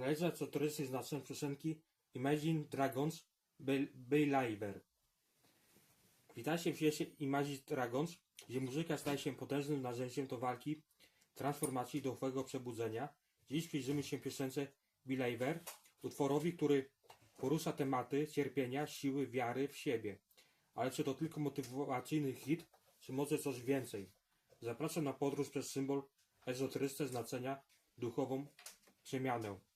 Analiza co turysty znaczeń piosenki Imagine Dragons Be- Believer. Witajcie w świecie Imagine Dragons, gdzie muzyka staje się potężnym narzędziem do walki, transformacji i duchowego przebudzenia. Dziś przyjrzymy się piosence Believer, utworowi, który porusza tematy cierpienia, siły, wiary w siebie. Ale czy to tylko motywacyjny hit, czy może coś więcej? Zapraszam na podróż przez symbol ezoteryczne znaczenia, duchową przemianę.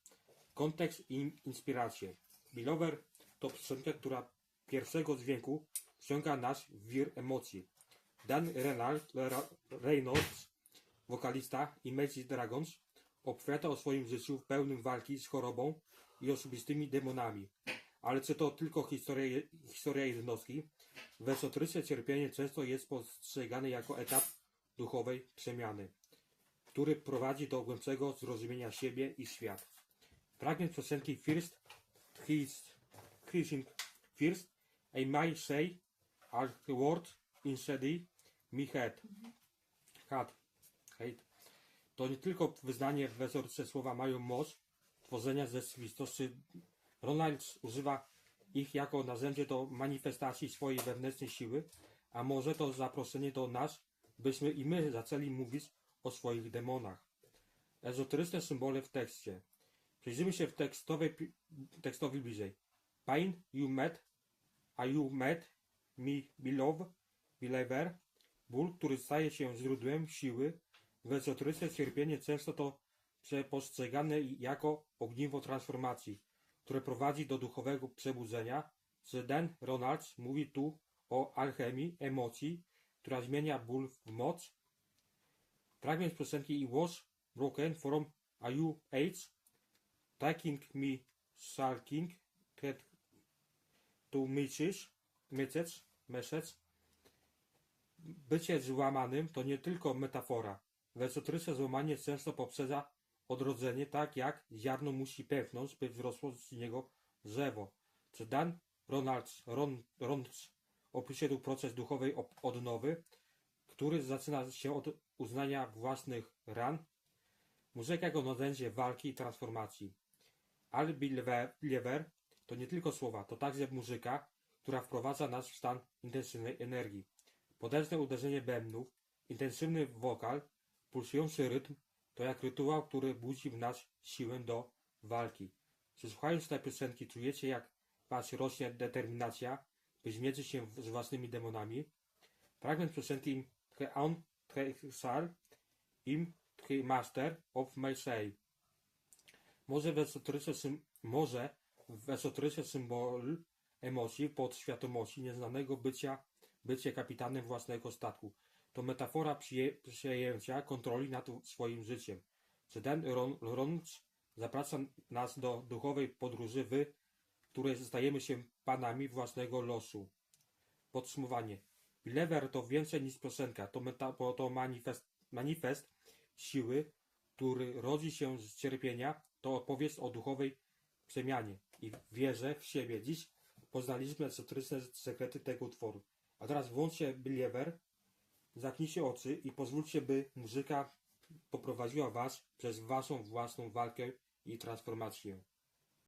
Kontekst i inspiracje. Bilover to piosenka, która pierwszego dźwięku wciąga nas w wir emocji. Dan Reynolds, wokalista Imagine Dragons, opowiada o swoim życiu pełnym walki z chorobą i osobistymi demonami. Ale czy to tylko historia, historia jednostki? W esoteryce cierpienie często jest postrzegane jako etap duchowej przemiany, który prowadzi do głębszego zrozumienia siebie i świat. Fragment piosenki First His Hissing First I might say are the word inside me head. Had. Hate. To nie tylko wyznanie w wezorce słowa mają moc tworzenia rzeczywistości. Ronald używa ich jako narzędzie do manifestacji swojej wewnętrznej siły, a może to zaproszenie do nas, byśmy i my zaczęli mówić o swoich demonach. Ezoteryczne symbole w tekście. Przyjrzymy się w tekstowej, tekstowi bliżej. Pain you met, a you met me beloved, believer. Ból, który staje się źródłem siły. W cierpienie często to postrzegane jako ogniwo transformacji, które prowadzi do duchowego przebudzenia. Dan Ronalds mówi tu o alchemii emocji, która zmienia ból w moc. Fragment piosenki I was broken from a you age taking me sulking get to message, message, message. Bycie złamanym to nie tylko metafora. Esoteryce złamanie często poprzedza odrodzenie, tak jak ziarno musi pęknąć, by wzrosło z niego drzewo. Czy Dan Ronalds, Ron, Ronalds tu proces duchowej odnowy, który zaczyna się od uznania własnych ran, muzyka jako narzędzie walki i transformacji. Al Believer to nie tylko słowa, to także muzyka, która wprowadza nas w stan intensywnej energii. Potężne uderzenie bębnów, intensywny wokal, pulsujący rytm to jak rytuał, który budzi w nas siłę do walki. Czy słuchając tej piosenki czujecie, jak was rośnie determinacja, by zmierzyć się z własnymi demonami? Fragment piosenki Tre on tre sal im tre master of say. Może w esoteryce, sym, może w esoteryce symbol emocji podświadomości nieznanego bycia, bycie kapitanem własnego statku. To metafora przyje, przejęcia kontroli nad swoim życiem. Czy ten Ron, zaprasza nas do duchowej podróży, w której stajemy się panami własnego losu. Podsumowanie. Lever to więcej niż piosenka, to, meta, to manifest, manifest siły, który rodzi się z cierpienia, to opowieść o duchowej przemianie i wierze w siebie. Dziś poznaliśmy esoteryczne sekrety tego utworu. A teraz włączcie Believer, zamknijcie oczy i pozwólcie, by muzyka poprowadziła was przez waszą własną walkę i transformację.